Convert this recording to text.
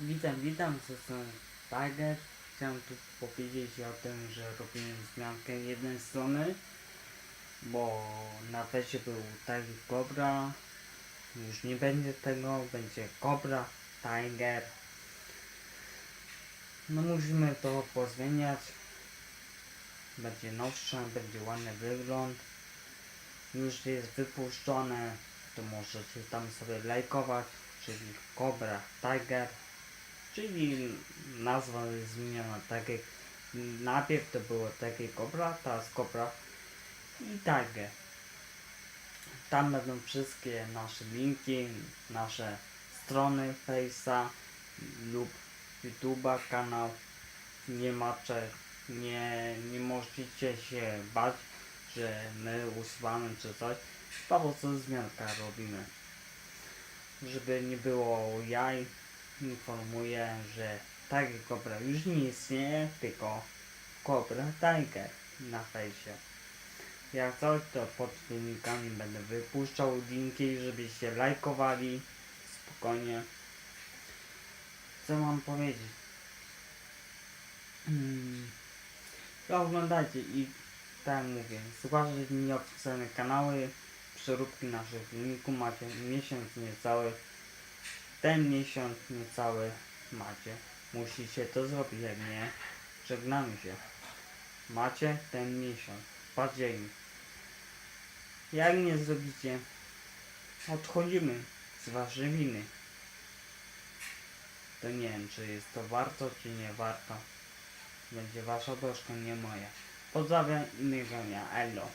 Witam, witam, to są Tiger. Chciałem tu powiedzieć o tym, że robimy zmiankę jednej strony, bo na fejsie był Tiger Cobra, już nie będzie tego, będzie Cobra, Tiger. No musimy to pozmieniać. Będzie nowsze, będzie ładny wygląd. Już jest wypuszczone, to możecie tam sobie lajkować, czyli Cobra Tiger. Czyli nazwa jest zmieniona tak jak najpierw to było takie Cobra, teraz Cobra i Tiger. Tam będą wszystkie nasze linki, nasze strony Face'a lub YouTube'a, kanał. Nie macie, nie, nie możecie się bać, że my usuwamy czy coś. Po prostu zmianka robimy. Żeby nie było jaj, informuję, że Tiger Cobra już nie istnieje, tylko Cobra Tiger na fejsie. Jak coś, to pod filmikami będę wypuszczał linki, żebyście lajkowali spokojnie. Co mam powiedzieć? Hmm. To oglądajcie i tak mówię, zgłaszajcie nieoficjalne kanały, przeróbki naszych filmików, macie miesiąc niecały, ten miesiąc niecały macie. Musicie to zrobić, jak nie, żegnamy się. Macie ten miesiąc, październik. Jak nie zrobicie, odchodzimy z waszej winy. To nie wiem, czy jest to warto, czy nie warto. Będzie wasza troszkę, nie moja. Pozdrawiam i miłego dnia. Elo.